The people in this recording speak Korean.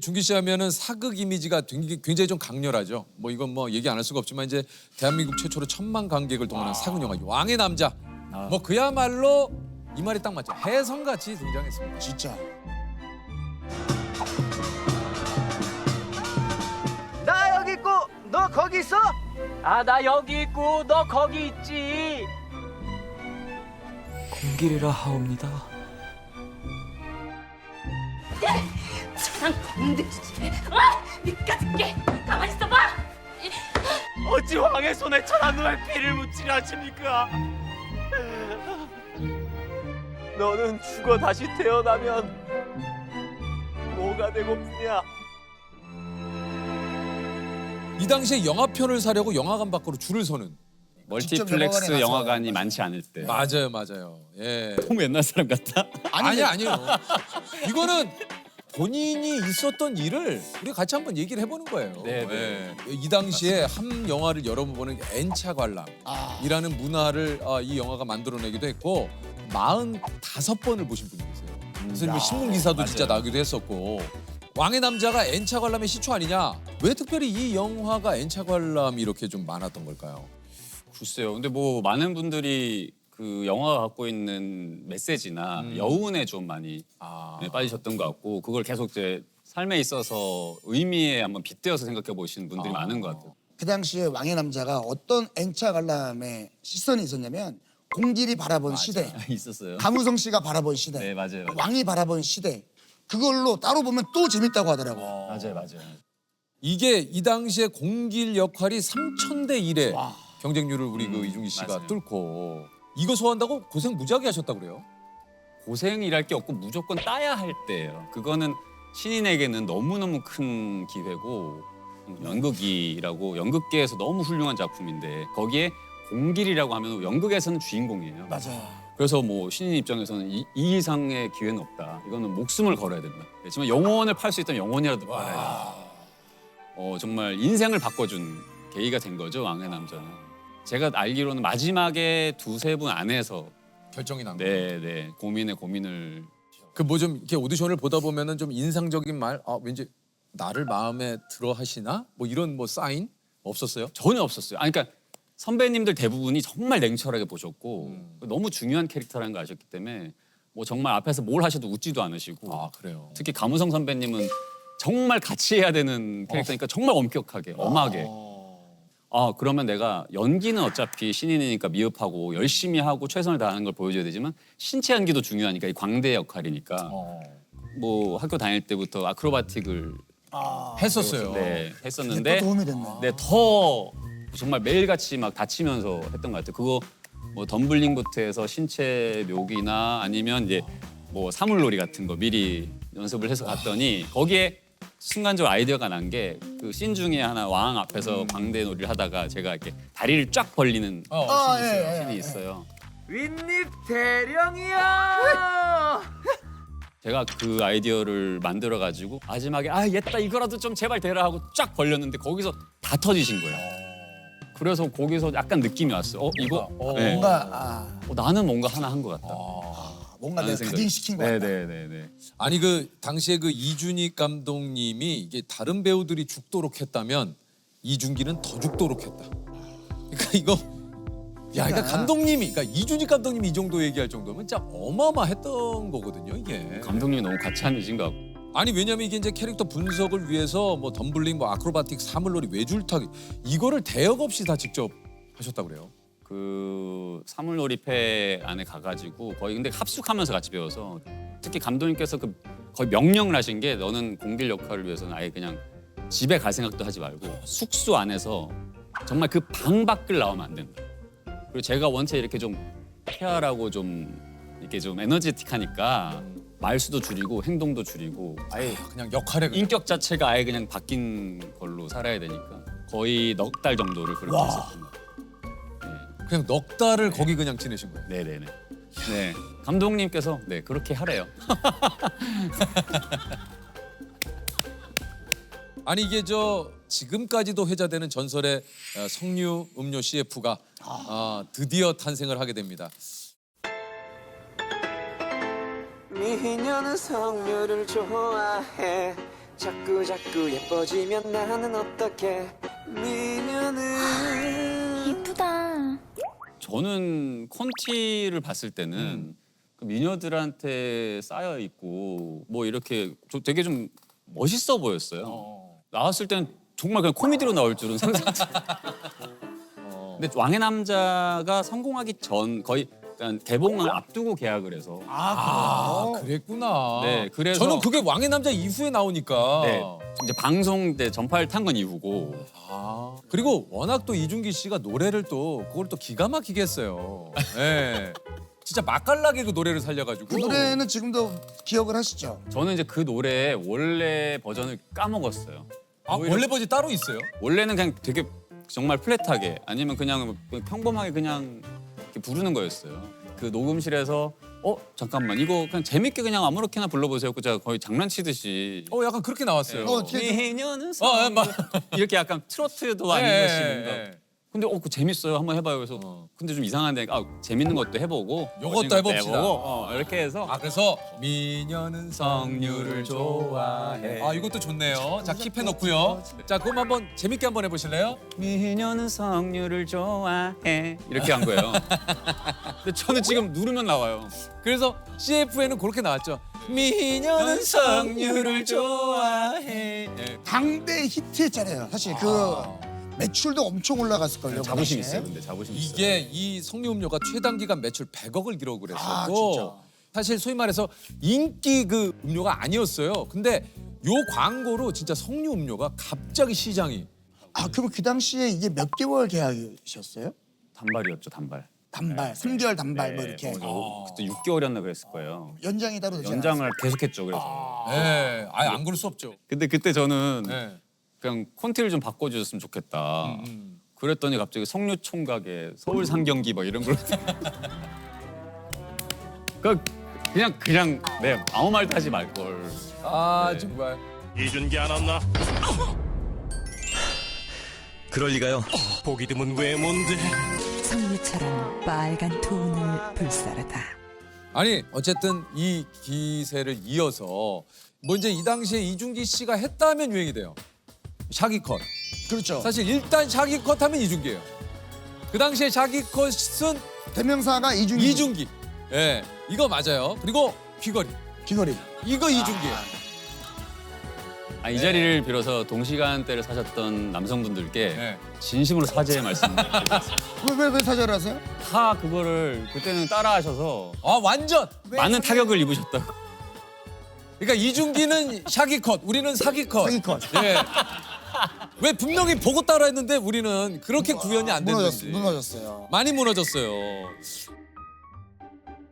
준기 씨 하면은 사극 이미지가 굉장히 좀 강렬하죠. 뭐 이건 뭐 얘기 안 할 수가 없지만 이제 대한민국 최초로 천만 관객을 동원한 사극 영화 왕의 남자. 뭐 그야말로 이 말이 딱 맞죠. 혜성같이 등장했습니다. 진짜. 나 여기 있고 너 거기 있어? 아 나 여기 있고 너 거기 있지 공길이라 하옵니다 참 공대주지. 아, 니까짓게 가만히 있어봐. 어찌 왕의 손에 천한 누의 피를 묻히려 하십니까 너는 죽어 다시 태어나면 뭐가 되고프냐 이 당시에 영화편을 사려고 영화관 밖으로 줄을 서는. 멀티플렉스 영화관에 가서. 영화관이 많지 않을 때. 맞아요, 맞아요. 예. 너무 옛날 사람 같다. 아니 아니요. 이거는 본인이 있었던 일을 우리 같이 한번 얘기를 해보는 거예요. 네, 네. 예. 이 당시에 한 영화를 여러분 N차 관람이라는 아, 문화를 아, 이 영화가 만들어내기도 했고 45번을 보신 분이 계세요. 그래서 뭐 신문 기사도 진짜 맞아요. 나기도 했었고 왕의 남자가 N차 관람의 시초 아니냐? 왜 특별히 이 영화가 N차 관람이 이렇게 좀 많았던 걸까요? 글쎄요. 근데 뭐 많은 분들이 그 영화가 갖고 있는 메시지나 여운에 좀 많이 아, 네, 빠지셨던 것 같고 그걸 계속 이제 삶에 있어서 의미에 한번 빗대어서 생각해 보시는 분들이 아. 많은 것 같아요. 그 당시에 왕의 남자가 어떤 N차 관람의 시선이 있었냐면 공길이 바라본 시대, 있었어요. 감우성 씨가 바라본 시대, 네 맞아요. 맞아요. 왕이 바라본 시대. 그걸로 따로 보면 또 재밌다고 하더라고 요. 맞아요. 맞아요. 이게 이 당시에 공길 역할이 3천 대 1의 경쟁률을 우리 그 이중기 씨가 맞아요. 뚫고 이거 소화한다고 고생 무지하게 하셨다고 그래요? 고생이랄 게 없고 무조건 따야 할 때예요. 그거는 신인에게는 너무너무 큰 기회고 연극이라고 연극계에서 너무 훌륭한 작품인데 거기에 공길이라고 하면 연극에서는 주인공이에요. 맞아요. 그래서 뭐 신인 입장에서는 이, 이 이상의 기회는 없다. 이거는 목숨을 걸어야 된다. 그렇지만 영혼을 팔 수 있다면 영혼이라도 팔아야 된다. 어, 정말 인생을 바꿔준 계기가 된 거죠 왕의 남자는. 제가 알기로는 마지막에 두세 분 안에서 결정이 난 거예요. 네, 네 고민에 고민을 그 뭐 좀 이렇게 오디션을 보다 보면은 좀 인상적인 말, 아 왠지 나를 마음에 들어 하시나? 뭐 이런 뭐 사인 없었어요? 전혀 없었어요. 아니, 그러니까 선배님들 대부분이 정말 냉철하게 보셨고 너무 중요한 캐릭터라는 걸 아셨기 때문에 뭐 정말 앞에서 뭘 하셔도 웃지도 않으시고 아 그래요. 특히 감우성 선배님은 정말 같이 해야 되는 캐릭터니까 정말 엄격하게 엄하게 아 그러면 내가 연기는 어차피 신인이니까 미흡하고 열심히 하고 최선을 다하는 걸 보여줘야 되지만 신체 연기도 중요하니까 이 광대 역할이니까 어. 뭐 학교 다닐 때부터 아크로바틱을 했었어요. 네, 했었는데 또 도움이 됐네. 네, 더 정말 매일같이 막 다치면서 했던 것 같아요. 그거 뭐 덤블링부터 해서 신체 묘기나 아니면 이제 뭐 사물놀이 같은 거 미리 연습을 해서 갔더니 거기에 순간적으로 아이디어가 난 게 그 씬 중에 하나 왕 앞에서 광대 놀이를 하다가 제가 이렇게 다리를 쫙 벌리는 어, 아, 신이 예, 있어요. 예, 씬이 예. 있어요. 윗입 대령이야. 제가 그 아이디어를 만들어 가지고 마지막에 아 얘다 이거라도 좀 제발 대라 하고 쫙 벌렸는데 거기서 다 터지신 거예요. 그래서 거기서 약간 느낌이 왔어요. 어 이거 어, 네. 뭔가 아, 어, 나는 뭔가 하나 한 것 같다. 뭔가 내가 생각이- 각인시킨 거 같다. 네네네네. 아니 그 당시에 그 이준익 감독님이 이게 다른 배우들이 죽도록 했다면 이준기는 더 죽도록 했다. 그러니까 이거 야, 그러니까 감독님이 그러니까 이준익 감독님이 이 정도 얘기할 정도면 진짜 어마어마했던 거거든요, 이게. 감독님이 너무 가차하신 것 같고. 아니 왜냐면 이게 이제 캐릭터 분석을 위해서 뭐 덤블링, 뭐 아크로바틱, 사물놀이, 외줄타기 이거를 대역 없이 다 직접 하셨다고 그래요. 그 사물놀이패 안에 가가지고 거의 근데 합숙하면서 같이 배워서 특히 감독님께서 그 거의 명령을 하신 게 너는 공길 역할을 위해서는 아예 그냥 집에 갈 생각도 하지 말고 숙소 안에서 정말 그 방 밖을 나오면 안 된다. 그리고 제가 원체 이렇게 좀 쾌활하고 좀 이렇게 좀 에너제틱하니까 말수도 줄이고 행동도 줄이고 아예 그냥 역할에 그냥. 인격 자체가 아예 그냥 바뀐 걸로 살아야 되니까 거의 넉 달 정도를 그렇게 같아요. 그냥 넉 달을 거기 그냥 지내신 거예요. 네, 네, 네. 네. 감독님께서 네 그렇게 하래요. 아니 이게 저 지금까지도 회자되는 전설의 어, 석류 음료 CF가 아, 드디어 탄생을 하게 됩니다. 미녀는 석류를 좋아해 자꾸 자꾸 예뻐지면 나는 어떻게 미녀는. 저는 콘티를 봤을 때는 음. 그 미녀들한테 쌓여 있고 뭐 이렇게 저 되게 좀 멋있어 보였어요. 나왔을 때는 정말 그냥 코미디로 나올 줄은 상상도. 어. 근데 왕의 남자가 성공하기 전 거의 일단 개봉을 앞두고 계약을 해서 아, 그랬구나. 네, 그래서- 저는 그게 왕의 남자 이후에 나오니까. 네, 이제 방송 때 전파를 탄 건 이후고 아, 그리고 워낙 또 이준기 씨가 노래를 또 그걸 또 기가 막히게 했어요. 네. 진짜 맛깔나게 그 노래를 살려가지고. 그 노래는 지금도 기억을 하시죠? 저는 이제 그 노래 원래 버전을 까먹었어요. 아, 원래 버전 따로 있어요? 원래는 그냥 되게 정말 플랫하게 아니면 그냥 평범하게 그냥 이렇게 부르는 거였어요. 그 녹음실에서 어 잠깐만 이거 그냥 재밌게 그냥 아무렇게나 불러보세요. 그 제가 거의 장난치듯이 어, 약간 그렇게 나왔어요. 어, 좀- 미녀는 어, 예, 맞- 이렇게 약간 트로트도 아닌 예, 것이 예, 뭔가. 예. 근데 어, 그 재밌어요. 한번 해봐요. 그래서 어. 근데 좀 이상한데 아 재밌는 것도 해보고 요것도 것도 해봅시다. 해보고, 어, 이렇게 해서 아, 그래서 미녀는 성류를 좋아해. 아, 이것도 좋네요. 자, 킵해 놓고요. 자, 그럼 한번 재밌게 한번 해보실래요? 미녀는 성류를 좋아해 이렇게 한 거예요. 근데 저는 지금 누르면 나와요. 그래서 CF에는 그렇게 나왔죠. 미녀는 성류를 좋아해. 예. 당대 히트했잖아요. 사실 그 매출도 엄청 올라갔을 걸요. 그 자부심 당시에. 있어요. 근데 자부심 있어요. 이게 이 성류 음료가 최단 기간 매출 100억을 기록을 아, 했었고 진짜. 사실 소위 말해서 인기 그 음료가 아니었어요. 근데 요 광고로 진짜 성류 음료가 갑자기 시장이 아 그럼 그 당시에 이게 몇 개월 계약이셨어요? 단발이었죠 단발. 단발, 3개월 단발 뭐 이렇게 어, 그때 6개월이었나 그랬을 거예요. 연장이 따로 되지 않았어요? 연장을 계속했죠. 그래서. 예, 아예 안 그럴 수 없죠. 근데 그때 저는 예. 그냥 콘티를 좀 바꿔주셨으면 좋겠다. 음. 그랬더니 갑자기 성류 총각에 서울 상경기 뭐 이런 걸. 그 그냥 그냥 네 아무 말도 하지 말 걸. 아 네. 정말 이준기 안 왔나? 그럴 리가요. 보기 드문 왜 뭔데? 성류처럼 빨간 돈을 불사르다. 아니 어쨌든 이 기세를 이어서 뭐 이제 이 당시에 이준기 씨가 했다면 유행이 돼요. 샤기 컷. 그렇죠. 사실 일단 샤기 컷 하면 이준기예요. 그 당시에 샤기 컷은 대명사가 이준기. 이준기. 예, 이거 맞아요. 그리고 귀걸이. 귀걸이. 이거 이준기예요. 아, 이 자리를 빌어서 동시간대를 사셨던 남성분들께 예. 진심으로 사죄의 말씀드립니다. 왜왜 왜 사절을 하세요? 다 그거를 그때는 따라하셔서 아 완전. 많은 타격을 입으셨다고. 그러니까 이준기는 샤기 컷, 우리는 사기 컷. 사기 컷. 예. 왜 분명히 보고 따라 했는데 우리는 그렇게 구현이 안 무너졌, 됐는지. 무너졌어요. 많이 무너졌어요.